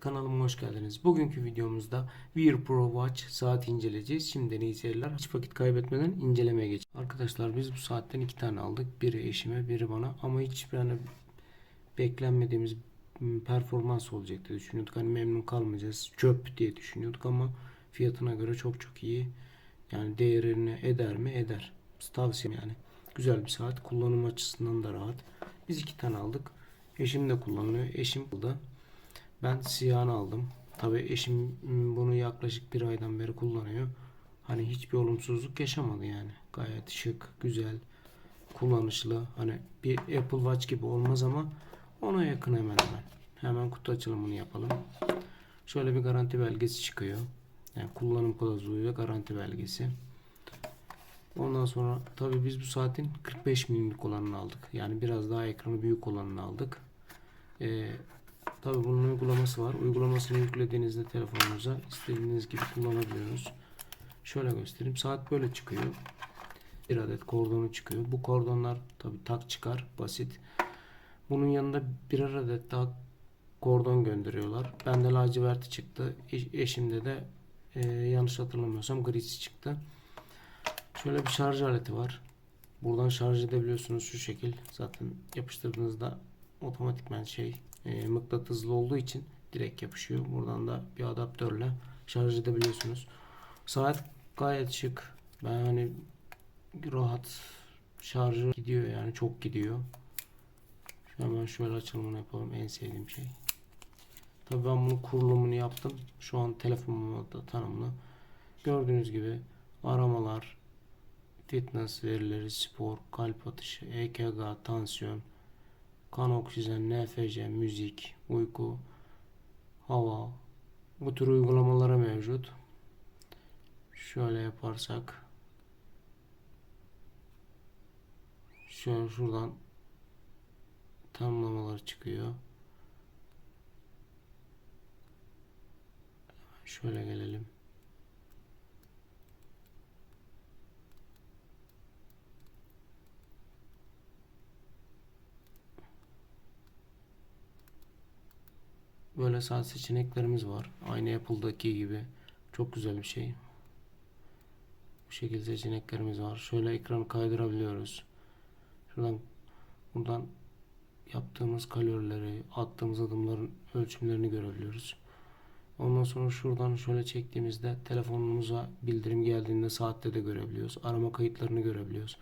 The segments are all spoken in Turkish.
kanalıma hoş geldiniz. Bugünkü videomuzda Wear Pro Watch saati inceleyeceğiz. Şimdiden iyi. Hiç vakit kaybetmeden incelemeye geç. Arkadaşlar biz bu saatten iki tane aldık. Biri eşime, biri bana. Ama hiç yani beklenmediğimiz m, performans olacak diye düşünüyorduk. Hani memnun kalmayacağız. Çöp diye düşünüyorduk ama fiyatına göre çok çok iyi. Yani değerini eder mi? Eder. Tavsiyem yani. Güzel bir saat. Kullanım açısından da rahat. Biz iki tane aldık. Eşim de kullanıyor. Eşim da. Ben siyahını aldım. Tabii eşim bunu yaklaşık bir aydan beri kullanıyor. Hani hiçbir olumsuzluk yaşamadı yani. Gayet şık, güzel, kullanışlı. Hani bir Apple Watch gibi olmaz ama ona yakın hemen hemen. Hemen kutu açılımını yapalım. Şöyle bir garanti belgesi çıkıyor. Yani kullanım kılavuzu ve garanti belgesi. Ondan sonra tabii biz bu saatin 45 milimlik olanını aldık. Yani biraz daha ekranı büyük olanını aldık. Ee, tabii bunun uygulaması var. Uygulamasını yüklediğinizde telefonunuza istediğiniz gibi kullanabiliyorsunuz. Şöyle göstereyim. Saat böyle çıkıyor. Bir adet kordonu çıkıyor. Bu kordonlar tabii tak çıkar. Basit. Bunun yanında birer adet daha kordon gönderiyorlar. Bende laciverti çıktı. Eş- Eşimde de e, yanlış hatırlamıyorsam grisi çıktı. Şöyle bir şarj aleti var. Buradan şarj edebiliyorsunuz şu şekil. Zaten yapıştırdığınızda otomatikman şey e, mıknatıslı olduğu için direkt yapışıyor. Buradan da bir adaptörle şarj edebiliyorsunuz. Saat gayet şık. Ben hani rahat şarjı gidiyor yani çok gidiyor. Hemen şöyle açılımını yapalım. En sevdiğim şey. Tabii ben bunun kurulumunu yaptım. Şu an telefonuma da tanımlı. Gördüğünüz gibi aramalar, fitness verileri, spor, kalp atışı, EKG, tansiyon, kan oksijen, NFC, müzik, uyku, hava bu tür uygulamalara mevcut. Şöyle yaparsak şöyle şuradan tanımlamalar çıkıyor. Şöyle gelelim. Böyle saat seçeneklerimiz var. Aynı Apple'daki gibi. Çok güzel bir şey. Bu şekilde seçeneklerimiz var. Şöyle ekranı kaydırabiliyoruz. Şuradan buradan yaptığımız kalorileri, attığımız adımların ölçümlerini görebiliyoruz. Ondan sonra şuradan şöyle çektiğimizde telefonumuza bildirim geldiğinde saatte de görebiliyoruz. Arama kayıtlarını görebiliyoruz.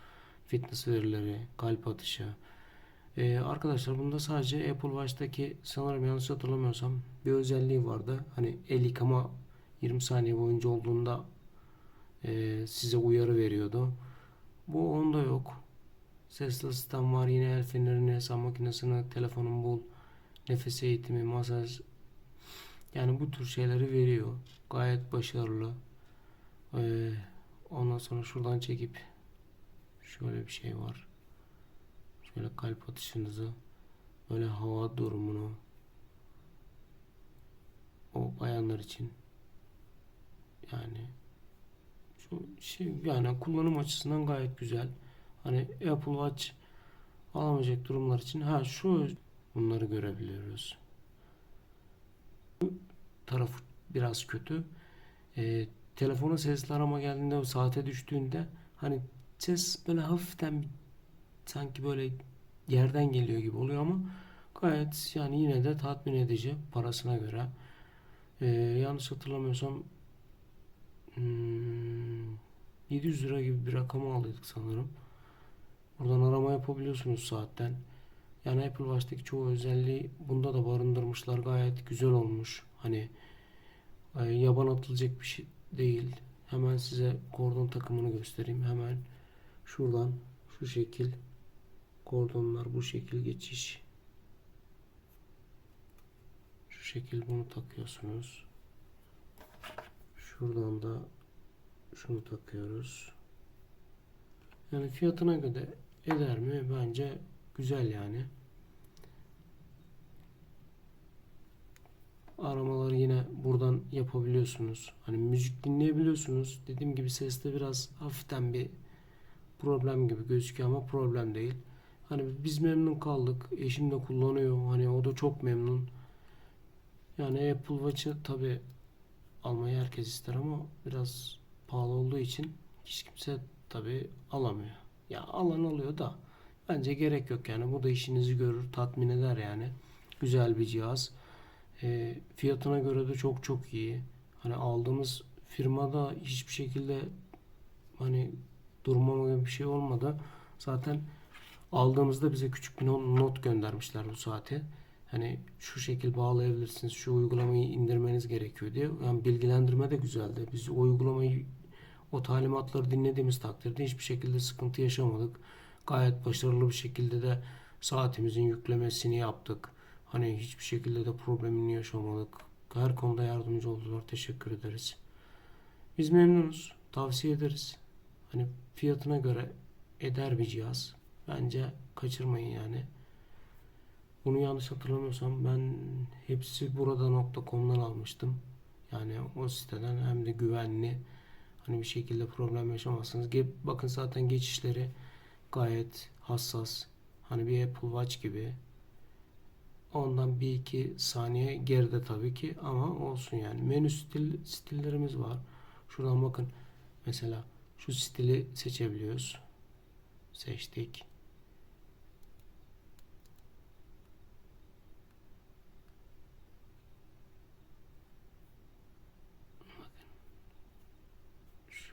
Fitness verileri, kalp atışı. Ee, arkadaşlar bunda sadece Apple Watch'taki sanırım yanlış hatırlamıyorsam bir özelliği vardı. Hani el yıkama 20 saniye boyunca olduğunda e, size uyarı veriyordu. Bu onda yok. Sesli asistan var. Yine el fenerini, hesap makinesini, telefonun bul, nefes eğitimi, masaj. Yani bu tür şeyleri veriyor. Gayet başarılı. Ee, ondan sonra şuradan çekip şöyle bir şey var. Şöyle kalp atışınızı, böyle hava durumunu o bayanlar için yani şu şey yani kullanım açısından gayet güzel. Hani Apple Watch alamayacak durumlar için ha şu bunları görebiliyoruz. Bu tarafı biraz kötü. Ee, telefona sesli arama geldiğinde o saate düştüğünde hani ses böyle hafiften bir sanki böyle yerden geliyor gibi oluyor ama gayet yani yine de tatmin edici parasına göre. Ee, yanlış hatırlamıyorsam hmm, 700 lira gibi bir rakama alıyorduk sanırım. Buradan arama yapabiliyorsunuz saatten. Yani Apple Watch'taki çoğu özelliği bunda da barındırmışlar. Gayet güzel olmuş. Hani e, yaban atılacak bir şey değil. Hemen size kordon takımını göstereyim. Hemen şuradan şu şekil kordonlar bu şekil geçiş. Şu şekil bunu takıyorsunuz. Şuradan da şunu takıyoruz. Yani fiyatına göre eder mi? Bence güzel yani. Aramaları yine buradan yapabiliyorsunuz. Hani müzik dinleyebiliyorsunuz. Dediğim gibi seste biraz hafiften bir problem gibi gözüküyor ama problem değil. Hani biz memnun kaldık. Eşim de kullanıyor. Hani o da çok memnun. Yani Apple Watch'ı tabi almayı herkes ister ama biraz pahalı olduğu için hiç kimse tabi alamıyor. Ya alan alıyor da bence gerek yok yani. Bu da işinizi görür, tatmin eder yani. Güzel bir cihaz. E, fiyatına göre de çok çok iyi. Hani aldığımız firmada hiçbir şekilde hani durmama gibi bir şey olmadı. Zaten aldığımızda bize küçük bir not göndermişler bu saati. Hani şu şekil bağlayabilirsiniz, şu uygulamayı indirmeniz gerekiyor diye. Yani bilgilendirme de güzeldi. Biz o uygulamayı, o talimatları dinlediğimiz takdirde hiçbir şekilde sıkıntı yaşamadık. Gayet başarılı bir şekilde de saatimizin yüklemesini yaptık. Hani hiçbir şekilde de problemini yaşamadık. Her konuda yardımcı oldular. Teşekkür ederiz. Biz memnunuz. Tavsiye ederiz. Hani fiyatına göre eder bir cihaz. Bence kaçırmayın yani. Bunu yanlış hatırlamıyorsam ben hepsi burada.com'dan almıştım. Yani o siteden hem de güvenli. Hani bir şekilde problem yaşamazsınız. Bakın zaten geçişleri gayet hassas. Hani bir Apple Watch gibi. Ondan bir iki saniye geride tabii ki ama olsun yani. Menü stil, stillerimiz var. Şuradan bakın. Mesela şu stili seçebiliyoruz. Seçtik.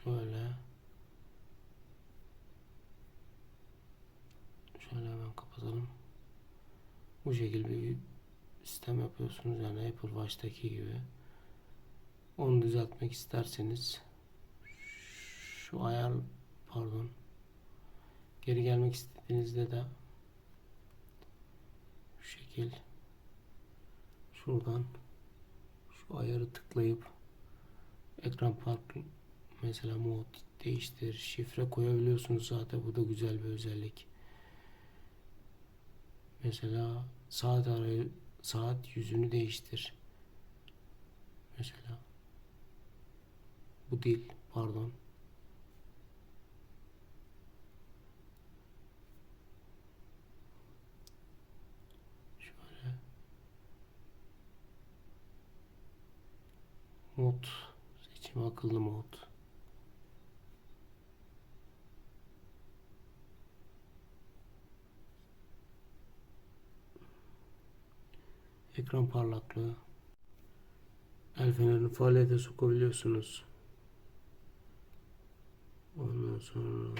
Şöyle. Şöyle hemen kapatalım. Bu şekilde bir sistem yapıyorsunuz yani Apple Watch'taki gibi. Onu düzeltmek isterseniz şu ayar pardon geri gelmek istediğinizde de şu şekil şuradan şu ayarı tıklayıp ekran farklı mesela mod değiştir şifre koyabiliyorsunuz zaten bu da güzel bir özellik. Mesela saat arayı saat yüzünü değiştir. Mesela bu değil pardon. Şöyle. Mod seçim akıllı mod ekran parlaklığı. El fenerini faaliyete sokabiliyorsunuz. Ondan sonra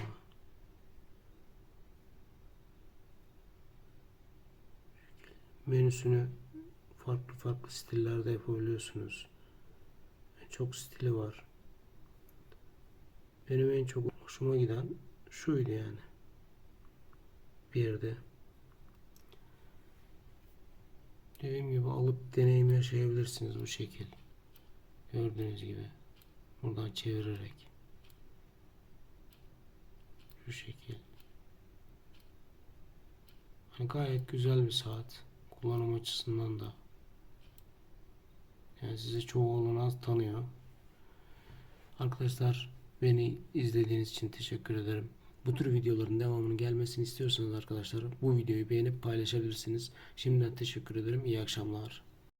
menüsünü farklı farklı stillerde yapabiliyorsunuz. Çok stili var. Benim en çok hoşuma giden şuydu yani. Bir yerde dediğim gibi alıp deneyim yaşayabilirsiniz bu şekil. Gördüğünüz gibi. Buradan çevirerek. Şu şekil. Hani gayet güzel bir saat. Kullanım açısından da. Yani size çoğu olana tanıyor. Arkadaşlar beni izlediğiniz için teşekkür ederim bu tür videoların devamının gelmesini istiyorsanız arkadaşlar bu videoyu beğenip paylaşabilirsiniz. Şimdiden teşekkür ederim. İyi akşamlar.